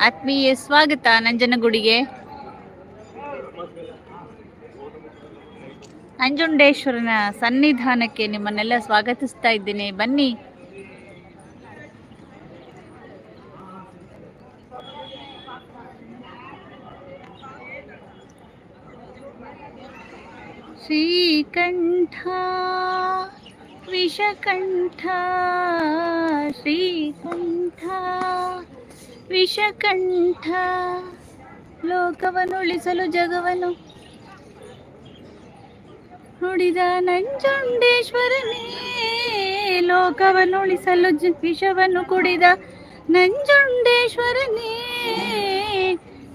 ಆತ್ಮೀಯ ಸ್ವಾಗತ ನಂಜನಗುಡಿಗೆ. ನಂಜುಂಡೇಶ್ವರನ ಸನ್ನಿಧಾನಕ್ಕೆ ನಿಮ್ಮನ್ನೆಲ್ಲ ಸ್ವಾಗತಿಸ್ತಾ ಇದ್ದೇನೆ. ಬನ್ನಿ. ಶ್ರೀಕಂಠ ವಿಷಕಂಠ ಶ್ರೀಕಂಠ ವಿಷಕಂಠ. ಲೋಕವನ್ನು ಉಳಿಸಲು ಜಗವನು. ನುಡಿದ ನಂಜುಂಡೇಶ್ವರನೇ. ಲೋಕವನ್ನು ಉಳಿಸಲು ವಿಷವನ್ನು ಕುಡಿದ ನಂಜುಂಡೇಶ್ವರನೇ.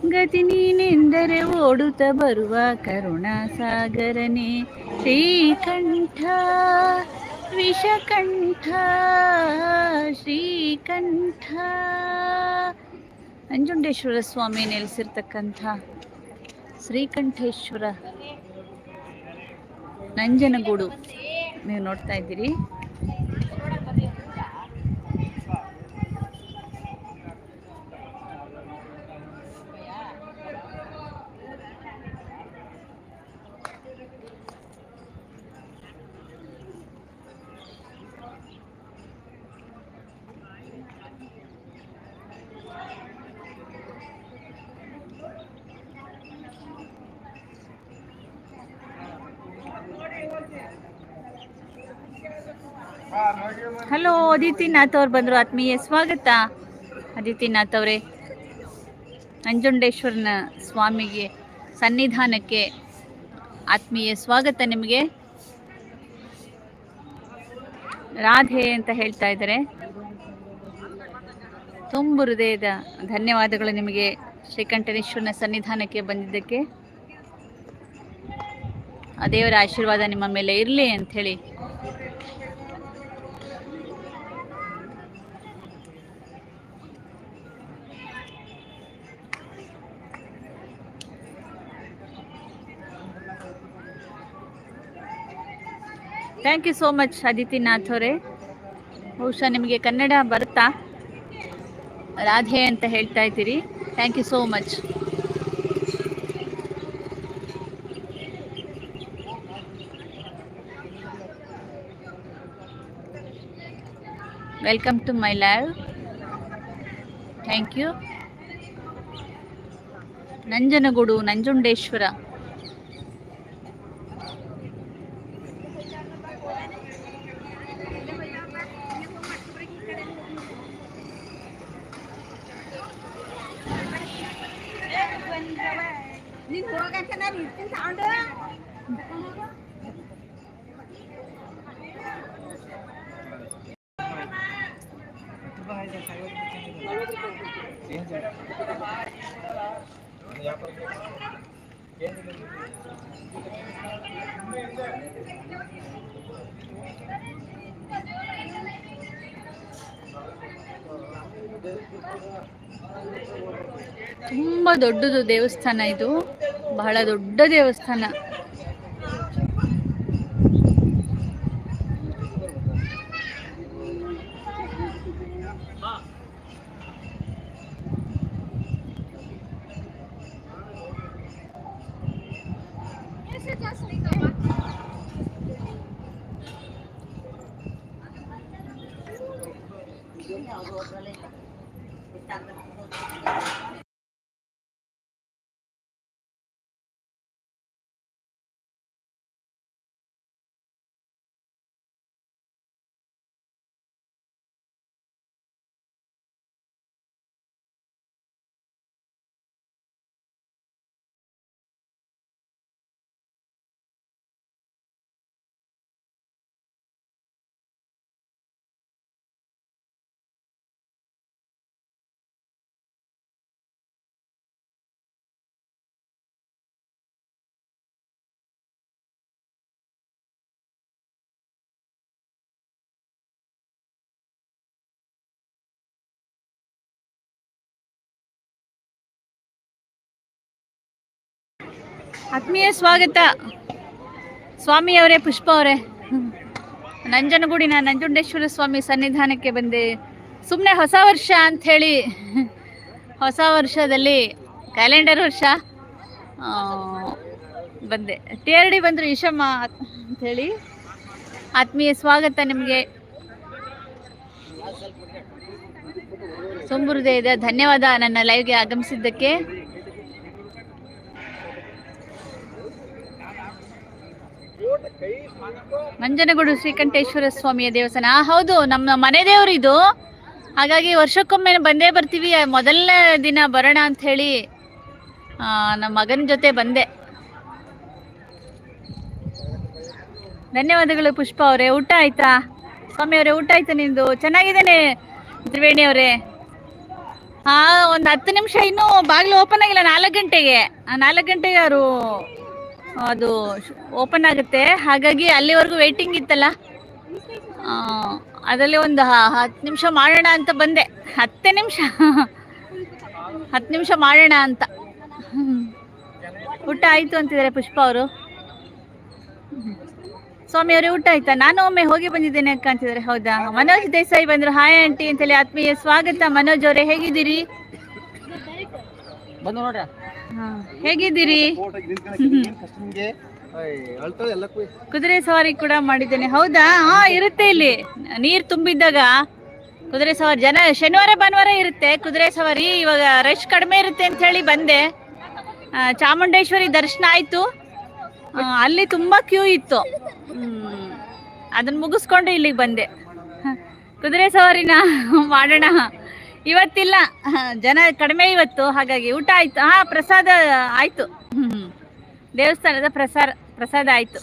ಗತಿ ನೀನೆಂದರೆ ಓಡುತ್ತ ಬರುವ ಕರುಣಾ ಸಾಗರನೇ ಶ್ರೀಕಂಠ, ವಿಷಕಂಠ ಶ್ರೀಕಂಠ. ನಂಜುಂಡೇಶ್ವರ ಸ್ವಾಮಿ ನೆಲೆಸಿರ್ತಕ್ಕಂಥ ಶ್ರೀಕಂಠೇಶ್ವರ ನಂಜನಗೂಡು ನೀವು ನೋಡ್ತಾ ಇದ್ದೀರಿ. ಹಲೋ ಅದಿತಿ ನಾಥ್ ಅವ್ರು ಬಂದರು. ಆತ್ಮೀಯ ಸ್ವಾಗತ. ಅದಿತಿ ನಾಥ್ ಅವರೇ, ನಂಜುಂಡೇಶ್ವರನ ಸ್ವಾಮಿಗೆ ಸನ್ನಿಧಾನಕ್ಕೆ ಆತ್ಮೀಯ ಸ್ವಾಗತ ನಿಮಗೆ. ರಾಧೆ ಅಂತ ಹೇಳ್ತಾ ಇದ್ದಾರೆ. ತುಂಬು ಹೃದಯದ ಧನ್ಯವಾದಗಳು ನಿಮಗೆ ಶ್ರೀಕಂಠನೇಶ್ವರನ ಸನ್ನಿಧಾನಕ್ಕೆ ಬಂದಿದ್ದಕ್ಕೆ. ಆ ದೇವರ ಆಶೀರ್ವಾದ ನಿಮ್ಮ ಮೇಲೆ ಇರಲಿ ಅಂಥೇಳಿ thank you so much Aditi Nath ಅವರೇ ಬಹುಶಃ ನಿಮಗೆ ಕನ್ನಡ ಬರುತ್ತಾ? ರಾಧೆ ಅಂತ ಹೇಳ್ತಾ ಇದ್ದೀರಿ. Thank you so much welcome to my live thank you Nanjangud, Nanjundeshwara. ತುಂಬ ದೊಡ್ಡದು ದೇವಸ್ಥಾನ ಇದು. ಬಹಳ ದೊಡ್ಡ ದೇವಸ್ಥಾನ. 是江西领导 ಆತ್ಮೀಯ ಸ್ವಾಗತ. ಸ್ವಾಮಿ ಅವರೇ ಪುಷ್ಪ ಅವರೇ ನಂಜನಗೂಡಿನ ನಂಜುಂಡೇಶ್ವರ ಸ್ವಾಮಿ ಸನ್ನಿಧಾನಕ್ಕೆ ಬಂದೆ. ಸುಮ್ಮನೆ ಹೊಸ ವರ್ಷ ಅಂತ ಹೇಳಿ ಹೊಸ ವರ್ಷದಲ್ಲಿ ಕ್ಯಾಲೆಂಡರ್ ವರ್ಷ ಬಂದೆ. ಟಿ ಆರ್ ಡಿ ಬಂದರು ಈಶಮ್ಮ ಅಂಥೇಳಿ. ಆತ್ಮೀಯ ಸ್ವಾಗತ ನಿಮಗೆ. ತುಂಬು ಇದೆ. ಧನ್ಯವಾದ ನನ್ನ ಲೈವ್ಗೆ ಆಗಮಿಸಿದ್ದಕ್ಕೆ. ಮಂಜನಗೂಡು ಶ್ರೀಕಂಠೇಶ್ವರ ಸ್ವಾಮಿಯ ದೇವಸ್ಥಾನ. ಹೌದು, ನಮ್ಮ ಮನೆ ದೇವರು ಇದು ಹಾಗಾಗಿ ವರ್ಷಕ್ಕೊಮ್ಮೆ ಬಂದೇ ಬರ್ತೀವಿ. ಮೊದಲನೇ ದಿನ ಬರೋಣ ಅಂತ ಹೇಳಿ ನಮ್ಮ ಮಗನ ಜೊತೆ ಬಂದೆ. ಧನ್ಯವಾದಗಳು ಪುಷ್ಪ ಅವರೇ. ಊಟ ಆಯ್ತಾ? ಸ್ವಾಮಿ ಅವರೇ, ಊಟ ಆಯ್ತಾ ನಿಂದು? ಚೆನ್ನಾಗಿದ್ದೇನೆ ತ್ರಿವೇಣಿ ಅವರೇ. ಹಾ ಒಂದು ಹತ್ತು ನಿಮಿಷ ಇನ್ನೂ ಬಾಗಿಲು ಓಪನ್ ಆಗಿಲ್ಲ, ನಾಲ್ಕು ಗಂಟೆಗೆ. ನಾಲ್ಕು ಗಂಟೆಗೆ ಅವರು ಅದು ಓಪನ್ ಆಗುತ್ತೆ. ಹಾಗಾಗಿ ಅಲ್ಲಿವರೆಗೂ ವೆಯ್ಟಿಂಗ್ ಇತ್ತಲ್ಲ. ಅದರಲ್ಲಿ ಒಂದು ಹತ್ತು ನಿಮಿಷ ಮಾಡೋಣ ಅಂತ ಬಂದೆ. ಹತ್ತೇ ನಿಮಿಷ. ಹತ್ತು ನಿಮಿಷ ಮಾಡೋಣ ಅಂತ. ಊಟ ಆಯ್ತು ಅಂತಿದ್ದಾರೆ ಪುಷ್ಪ ಅವರು. ಸ್ವಾಮಿ ಅವರೇ, ಊಟ ಆಯ್ತಾ? ನಾನು ಒಮ್ಮೆ ಹೋಗಿ ಬಂದಿದ್ದೇನೆ ಅಕ್ಕ ಅಂತಿದ್ದಾರೆ. ಹೌದಾ? ಮನೋಜ್ ದೇಸಾಯಿ ಬಂದ್ರು. ಹಾಯ್ ಆಂಟಿ ಅಂತೇಳಿ ಆತ್ಮೀಯ ಸ್ವಾಗತ. ಮನೋಜ್ ಅವರೇ, ಹೇಗಿದ್ದೀರಿ? ಹೇಗಿದ್ದೀರಿ? ಕುದುರೆ ಸವಾರಿ ಕೂಡ ಮಾಡಿದ್ದೇನೆ. ಹೌದಾ? ಹಾ ಇರುತ್ತೆ ಇಲ್ಲಿ. ನೀರ್ ತುಂಬಿದ್ದಾಗ ಕುದುರೆ ಸವಾರಿ ಜನ ಶನಿವಾರ ಭಾನುವಾರ ಇರುತ್ತೆ ಕುದುರೆ ಸವಾರಿ. ಇವಾಗ ರಶ್ ಕಡಿಮೆ ಇರುತ್ತೆ ಅಂತ ಹೇಳಿ ಬಂದೆ. ಚಾಮುಂಡೇಶ್ವರಿ ದರ್ಶನ ಆಯ್ತು. ಅಲ್ಲಿ ತುಂಬಾ ಕ್ಯೂ ಇತ್ತು. ಹ್ಮ್. ಅದನ್ನ ಮುಗಿಸ್ಕೊಂಡು ಇಲ್ಲಿಗೆ ಬಂದೆ. ಹ, ಕುದುರೆ ಸವಾರಿನ ಮಾಡೋಣ. ಇವತ್ತಿಲ್ಲ. ಜನ ಕಡಿಮೆ ಇವತ್ತು, ಹಾಗಾಗಿ ಊಟ ಆಯ್ತು. ಹಾ ಪ್ರಸಾದ ಆಯ್ತು. ದೇವಸ್ಥಾನದ ಪ್ರಸಾರ, ಪ್ರಸಾದ ಆಯ್ತು.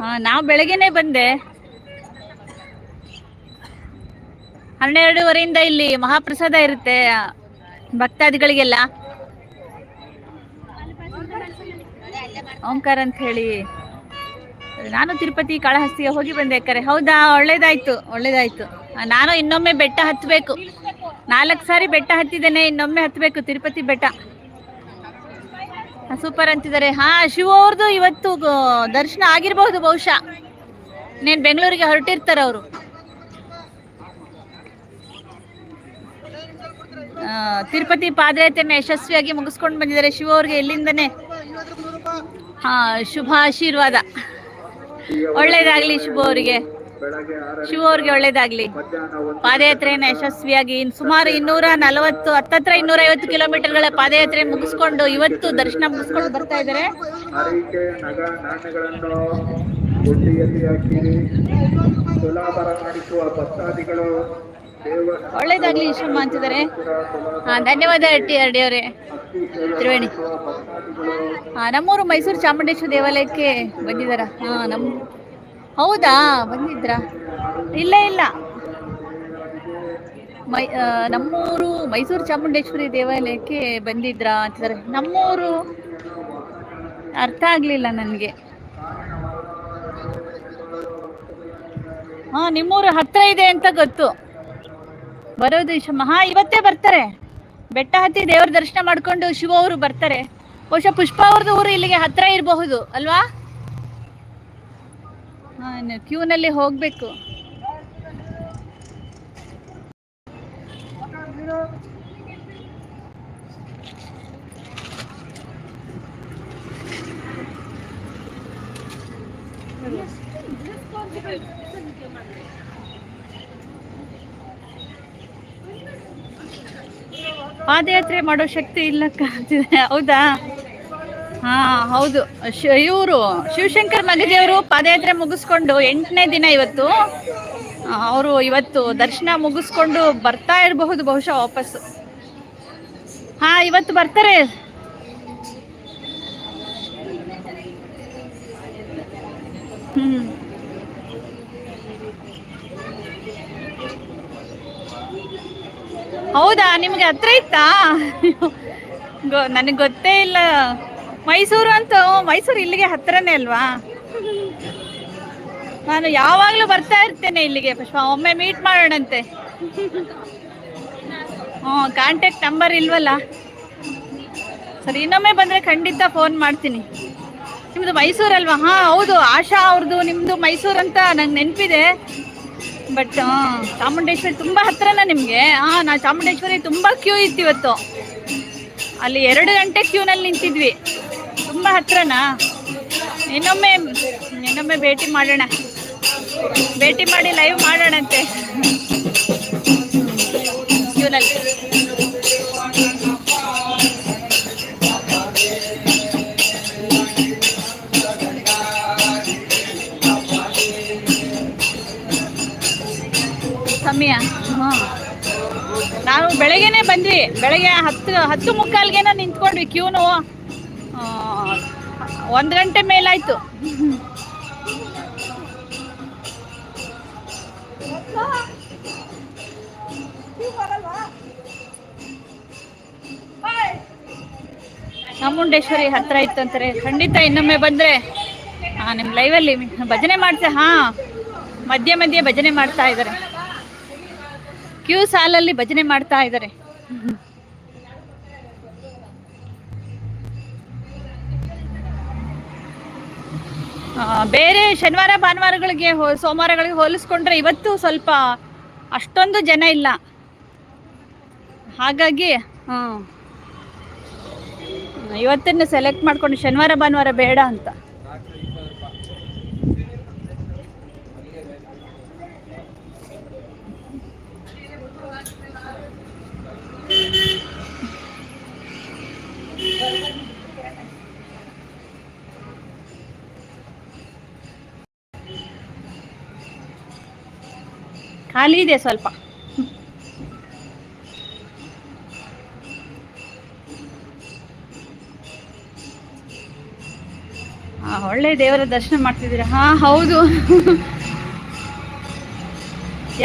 ಹಾ, ನಾವು ಬೆಳಗ್ಗೆನೆ ಬಂದೆ. ಹನ್ನೆರಡುವರೆಯಿಂದ ಇಲ್ಲಿ ಮಹಾಪ್ರಸಾದ ಇರುತ್ತೆ, ಭಕ್ತಾದಿಗಳಿಗೆಲ್ಲ. ಓಂಕಾರ ಅಂತ ಹೇಳಿ. ನಾನು ತಿರುಪತಿ ಕಾಳಹಸ್ತಿಗೆ ಹೋಗಿ ಬಂದೆ ಕರೆ. ಹೌದಾ? ಒಳ್ಳೇದಾಯ್ತು ಒಳ್ಳೇದಾಯ್ತು. ನಾನು ಇನ್ನೊಮ್ಮೆ ಬೆಟ್ಟ ಹತ್ತಬೇಕು ನಾಲ್ಕು ಸಾರಿ ಬೆಟ್ಟ ಹತ್ತಿದ್ದೇನೆ, ಇನ್ನೊಮ್ಮೆ ಹತ್ತಬೇಕು ತಿರುಪತಿ ಬೆಟ್ಟ. ಸೂಪರ್ ಅಂತಿದ್ದಾರೆ. ಹಾ, ಶಿವ ಅವ್ರದ್ದು ಇವತ್ತು ದರ್ಶನ ಆಗಿರಬಹುದು ಬಹುಶಃ. ನೀನ್ ಬೆಂಗಳೂರಿಗೆ ಹೊರಟಿರ್ತಾರ ಅವರು. ತಿರುಪತಿ ಪಾದಯಾತ್ರೆಯನ್ನು ಯಶಸ್ವಿಯಾಗಿ ಮುಗಿಸ್ಕೊಂಡು ಬಂದಿದ್ದಾರೆ ಶಿವ ಅವ್ರಿಗೆ ಇಲ್ಲಿಂದನೇ. ಹಾ, ಶುಭ ಆಶೀರ್ವಾದ. ಒಳ್ಳೇದಾಗ್ಲಿ ಶುಭ ಅವರಿಗೆ. ಶಿವ ಅವ್ರಿಗೆ ಒಳ್ಳೇದಾಗ್ಲಿ. ಪಾದಯಾತ್ರೆಯನ್ನ ಯಶಸ್ವಿಯಾಗಿ ಸುಮಾರು ಇನ್ನೂರ ನಲವತ್ತು, ಹತ್ತತ್ರ ಇನ್ನೂರ ಐವತ್ತು ಕಿಲೋಮೀಟರ್ಗಳ ಪಾದಯಾತ್ರೆ ಮುಗಿಸ್ಕೊಂಡು ಇವತ್ತು ದರ್ಶನ ಮುಗಿಸ್ಕೊಂಡು ಬರ್ತಾ ಇದ್ದಾರೆ. ಮಾಡಿಸುವ ಭಕ್ತಾದಿಗಳು ಒಳ್ಳೇದಾಗ್ಲಿ ಈಶಮ್ಮ ಅಂತಿದ್ದಾರೆ. ಹಾ, ಧನ್ಯವಾದ ಟಿ ಆರ್ ಡಿ ಅವರೇ. ತ್ರಿವೇಣಿ. ಹಾ, ನಮ್ಮೂರು ಮೈಸೂರು ಚಾಮುಂಡೇಶ್ವರಿ ದೇವಾಲಯಕ್ಕೆ ಬಂದಿದ್ದಾರ? ಹಾ, ನಮ್, ಹೌದಾ, ಬಂದಿದ್ರಾ? ಇಲ್ಲ ಇಲ್ಲ. ಮೈ ನಮ್ಮೂರು ಮೈಸೂರು ಚಾಮುಂಡೇಶ್ವರಿ ದೇವಾಲಯಕ್ಕೆ ಬಂದಿದ್ರಾ ಅಂತಿದ್ದಾರೆ. ನಮ್ಮೂರು ಅರ್ಥ ಆಗ್ಲಿಲ್ಲ ನನಗೆ. ಹಾ, ನಿಮ್ಮೂರು ಹತ್ರ ಇದೆ ಅಂತ ಗೊತ್ತು. ಬರೋದು ಮಹಾ ಇವತ್ತೇ ಬರ್ತಾರೆ. ಬೆಟ್ಟ ಹತ್ತಿ ದೇವ್ರ ದರ್ಶನ ಮಾಡ್ಕೊಂಡು ಶಿವ ಅವರು ಬರ್ತಾರೆ. ಬಹುಶಃ ಪುಷ್ಪ ಅವ್ರದ್ದು ಊರು ಇಲ್ಲಿಗೆ ಹತ್ರ ಇರಬಹುದು, ಅಲ್ವಾ? ಕ್ಯೂನಲ್ಲಿ ಹೋಗ್ಬೇಕು. ಪಾದಯಾತ್ರೆ ಮಾಡೋ ಶಕ್ತಿ ಇಲ್ಲ ಹೌದಾ? ಹಾ, ಹೌದು. ಇವರು ಶಿವಶಂಕರ್ ಮಗದೇವರು ಪಾದಯಾತ್ರೆ ಮುಗಿಸ್ಕೊಂಡು ಎಂಟನೇ ದಿನ ಇವತ್ತು ಅವರು ಇವತ್ತು ದರ್ಶನ ಮುಗಿಸ್ಕೊಂಡು ಬರ್ತಾ ಇರಬಹುದು ಬಹುಶಃ ವಾಪಸ್ ಹಾ, ಇವತ್ತು ಬರ್ತಾರೆ. ಹ್ಮ್. ಹೌದಾ? ನಿಮ್ಗೆ ಹತ್ರ ಇತ್ತಾ? ನನಗೆ ಗೊತ್ತೇ ಇಲ್ಲ. ಮೈಸೂರು ಅಂತ, ಮೈಸೂರು ಇಲ್ಲಿಗೆ ಹತ್ರನೇ ಅಲ್ವಾ? ನಾನು ಯಾವಾಗಲೂ ಬರ್ತಾ ಇರ್ತೇನೆ ಇಲ್ಲಿಗೆ, ಪುಷ್ಪ. ಒಮ್ಮೆ ಮೀಟ್ ಮಾಡೋಣಂತೆ. ಹ್ಞೂ ಕಾಂಟ್ಯಾಕ್ಟ್ ನಂಬರ್ ಇಲ್ವಲ್ಲ? ಸರಿ, ಇನ್ನೊಮ್ಮೆ ಬಂದರೆ ಖಂಡಿತ ಫೋನ್ ಮಾಡ್ತೀನಿ. ನಿಮ್ಮದು ಮೈಸೂರಲ್ವಾ? ಹಾಂ, ಹೌದು, ಆಶಾ ಅವ್ರದ್ದು ನಿಮ್ಮದು ಮೈಸೂರು ಅಂತ ನಂಗೆ ನೆನಪಿದೆ. ಬಟ್ ಚಾಮುಂಡೇಶ್ವರಿ ತುಂಬ ಹತ್ರನಾ ನಿಮಗೆ? ಹಾಂ ನಾ ಚಾಮುಂಡೇಶ್ವರಿ ತುಂಬ ಕ್ಯೂ ಇತ್ತು ಇವತ್ತು. ಅಲ್ಲಿ ಎರಡು ಗಂಟೆ ಕ್ಯೂನಲ್ಲಿ ನಿಂತಿದ್ವಿ. ತುಂಬ ಹತ್ರನಾ? ಇನ್ನೊಮ್ಮೆ ಇನ್ನೊಮ್ಮೆ ಭೇಟಿ ಮಾಡೋಣ. ಭೇಟಿ ಮಾಡಿ ಲೈವ್ ಮಾಡೋಣಂತೆ. ಕ್ಯೂನಲ್ಲಿ ಹಾಂ. ನಾವು ಬೆಳಗ್ಗೆನೆ ಬಂದ್ವಿ. ಬೆಳಗ್ಗೆ ಹತ್ತು ಹತ್ತು ಮುಕ್ಕಾಲ್ಗೆನ ನಿಂತ್ಕೊಂಡ್ವಿ ಕ್ಯೂನು ಒಂದು ಗಂಟೆ ಮೇಲಾಯ್ತು. ಚಾಮುಂಡೇಶ್ವರಿ ಹತ್ರ ಇತ್ತು ಅಂತಾರೆ. ಖಂಡಿತ ಇನ್ನೊಮ್ಮೆ ಬಂದ್ರೆ ಹಾಂ ನಿಮ್ಮ ಲೈವಲ್ಲಿ ಭಜನೆ ಮಾಡ್ತೆ ಹಾಂ. ಮಧ್ಯೆ ಮಧ್ಯೆ ಭಜನೆ ಮಾಡ್ತಾ ಇದ್ದಾರೆ. ಕ್ಯೂ ಸಾಲಲ್ಲಿ ಭಜನೆ ಮಾಡ್ತಾ ಇದ್ದಾರೆ. ಬೇರೆ ಶನಿವಾರ, ಭಾನುವಾರಗಳಿಗೆ ಸೋಮವಾರಗಳಿಗೆ ಹೋಲಿಸ್ಕೊಂಡ್ರೆ ಇವತ್ತು ಸ್ವಲ್ಪ ಅಷ್ಟೊಂದು ಜನ ಇಲ್ಲ. ಹಾಗಾಗಿ ಇವತ್ತನ್ನು ಸೆಲೆಕ್ಟ್ ಮಾಡ್ಕೊಂಡು ಶನಿವಾರ, ಭಾನುವಾರ ಬೇಡ ಅಂತ. ಖಾಲಿ ಇದೆ ಸ್ವಲ್ಪ. ಒಳ್ಳೆ ದೇವರ ದರ್ಶನ ಮಾಡ್ತಿದ್ದೀರಾ? ಹಾ, ಹೌದು.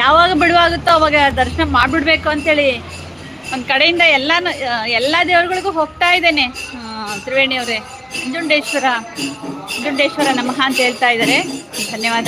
ಯಾವಾಗ ಬಿಡುವಾಗುತ್ತೋ ಅವಾಗ ದರ್ಶನ ಮಾಡ್ಬಿಡ್ಬೇಕು ಅಂತೇಳಿ ಒಂದ್ ಕಡೆಯಿಂದ ಎಲ್ಲಾನು ಎಲ್ಲಾ ದೇವರುಗಳಿಗೂ ಹೋಗ್ತಾ ಇದ್ದೇನೆ. ತ್ರಿವೇಣಿ ಅವರೇ ನಂಜುಂಡೇಶ್ವರ ನಂಜುಂಡೇಶ್ವರ ನಮಃ ಅಂತ ಹೇಳ್ತಾ ಇದ್ದಾರೆ. ಧನ್ಯವಾದ.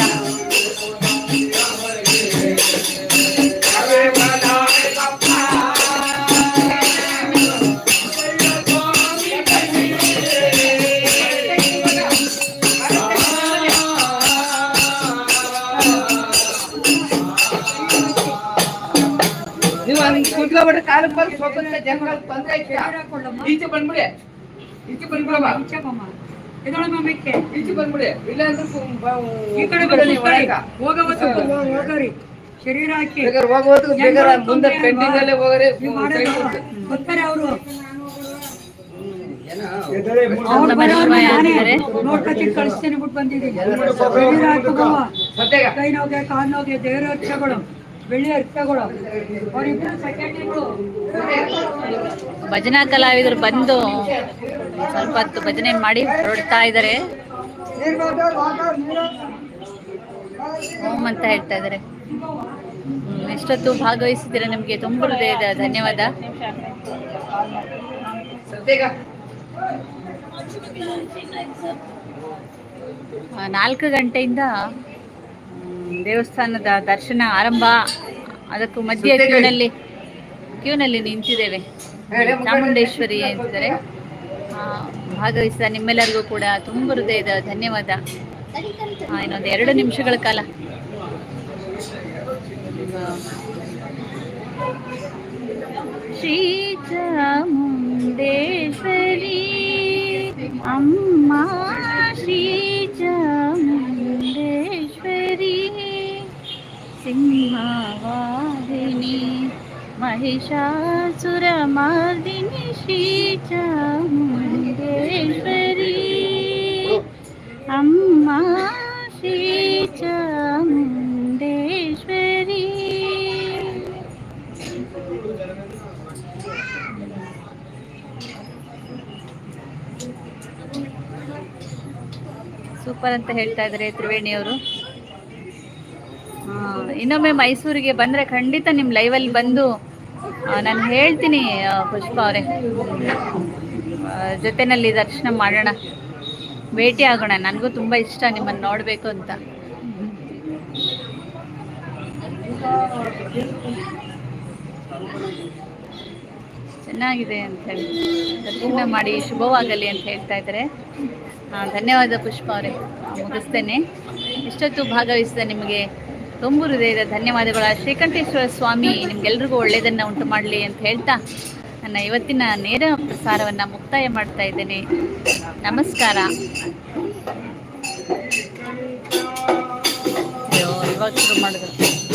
ನೀವು ಹಂಗ್ ಕುತ್ಕೊಬಿಟ್ರೆ ಕಾಲಕ್ಕೆ ಬಂದು ಸ್ವಲ್ಪ ಜನ ತೊಂದ್ರೆ ಐತೆ ಈಚೆ ಬಂದ್ಬಿಡಿ ಈಚೆ ಬಂದ್ಬಿಡಮ್ಮ ಈಚೆ ಬಂದ್ಬಿಡಿ ಇಲ್ಲ ಅಂದ್ರೆ ಕು- ಬ- ಕೂತ್ಕೊಳ್ಳಿ ಒಳಗ. ಹೋಗರಿ ಶರೀರ ಹಾಕಿ ಬೇಕಾದ್ರೆ ಹೋಗೋದು ಬೇಕಾದ್ರೆ ಮುಂದೆ ಪೆಂಡಿಂಗ್ ಅಲ್ಲೇ ಹೋಗ್ರಿ ಬರ್ತಾರೆ ಅವರು. ಅವ್ರು ಬರೋರ್ನ ಯಾರಿದ್ದಾರೆ? ನೋಡ್ಕೊತಿ ಕಳಿಸ್ತೇನೆ ಬಿಟ್ಟು ಬಂದಿದ್ದೀನಿ. ಶರೀರ ಹಾಕೋಬವ ಸದ್ಯಗ ಕೈ ನೋಗೆ ಕಾಲ್ ನೋಗೆ ದೇವರ ಅರ್ಥಗಳು ಬೆಳ್ಳಿ ಅರ್ಥಗಳು ಅವರಿಬ್ಬರು ಭಜನಾ ಕಲಾವಿದರು ಬಂದು ಸ್ವಲ್ಪ ಹೊತ್ತು ಭಜನೆ ಮಾಡಿ ಹೊರಡ್ತಾ ಇದ್ದಾರೆ ಓಂ ಅಂತ ಹೇಳ್ತಾ ಇದ್ದಾರೆ ಹ್ಮ್, ಇಷ್ಟೊತ್ತು ಭಾಗವಹಿಸಿದ್ದೀರ? ನಿಮಗೆ ತುಂಬ ಹೃದಯದ ಧನ್ಯವಾದ. ನಾಲ್ಕು ಗಂಟೆಯಿಂದ ದೇವಸ್ಥಾನದ ದರ್ಶನ ಆರಂಭ. ಅದಕ್ಕೂ ಮಧ್ಯೆ ಕ್ಯೂನಲ್ಲಿ ಕ್ಯೂನಲ್ಲಿ ನಿಂತಿದ್ದೇವೆ. ಚಾಮುಂಡೇಶ್ವರಿ ಅಂತಿದ್ದಾರೆ. ಆ, ಭಾಗವಹಿಸಿದ ನಿಮ್ಮೆಲ್ಲರಿಗೂ ಕೂಡ ತುಂಬ ಹೃದಯದ ಧನ್ಯವಾದ. ಇನ್ನೊಂದು ಎರಡು ನಿಮಿಷಗಳ ಕಾಲ. ಶ್ರೀ ಚಾಮುಂಡೇಶ್ವರಿ ಅಮ್ಮ ಶ್ರೀ ಚಾಮುಂಡೇಶ್ವರಿ ಸಿಂಹವಾಹಿನಿ ಸೂಪರ್ ಅಂತ ಹೇಳ್ತಾ ಇದ್ದಾರೆ ತ್ರಿವೇಣಿಯವರು ಇನ್ನೊಮ್ಮೆ ಮೈಸೂರಿಗೆ ಬಂದ್ರೆ ಖಂಡಿತ ನಿಮ್ಮ ಅಲ್ಲಿ ಬಂದು ನಾನು ಹೇಳ್ತೀನಿ ಪುಷ್ಪ ಅವರೇ. ಜೊತೆನಲ್ಲಿ ದರ್ಶನ ಮಾಡೋಣ. ಭೇಟಿ ಆಗೋಣ. ನನಗೂ ತುಂಬ ಇಷ್ಟ ನಿಮ್ಮನ್ನು ನೋಡಬೇಕು ಅಂತ. ಚೆನ್ನಾಗಿದೆ ಅಂತ ಹೇಳಿ. ದರ್ಶನ ಮಾಡಿ ಶುಭವಾಗಲಿ ಅಂತ ಹೇಳ್ತಾ ಇದ್ದಾರೆ. ಧನ್ಯವಾದ ಪುಷ್ಪ ಅವರೇ. ಮುಗಿಸ್ತೇನೆ. ಇಷ್ಟೊತ್ತು ಭಾಗವಹಿಸಿದ ನಿಮಗೆ ತುಂಬು ಹೃದಯದ ಧನ್ಯವಾದಗಳು. ಶ್ರೀಕಂಠೇಶ್ವರ ಸ್ವಾಮಿ ನಿಮ್ಗೆಲ್ರಿಗೂ ಒಳ್ಳೆಯದನ್ನು ಉಂಟು ಮಾಡಲಿ ಅಂತ ಹೇಳ್ತಾ ನನ್ನ ಇವತ್ತಿನ ನೇರ ಪ್ರಸಾರವನ್ನು ಮುಕ್ತಾಯ ಮಾಡ್ತಾ ಇದ್ದೇನೆ. ನಮಸ್ಕಾರ. ಇವಾಗ ಶುರು ಮಾಡಿದ್ರು.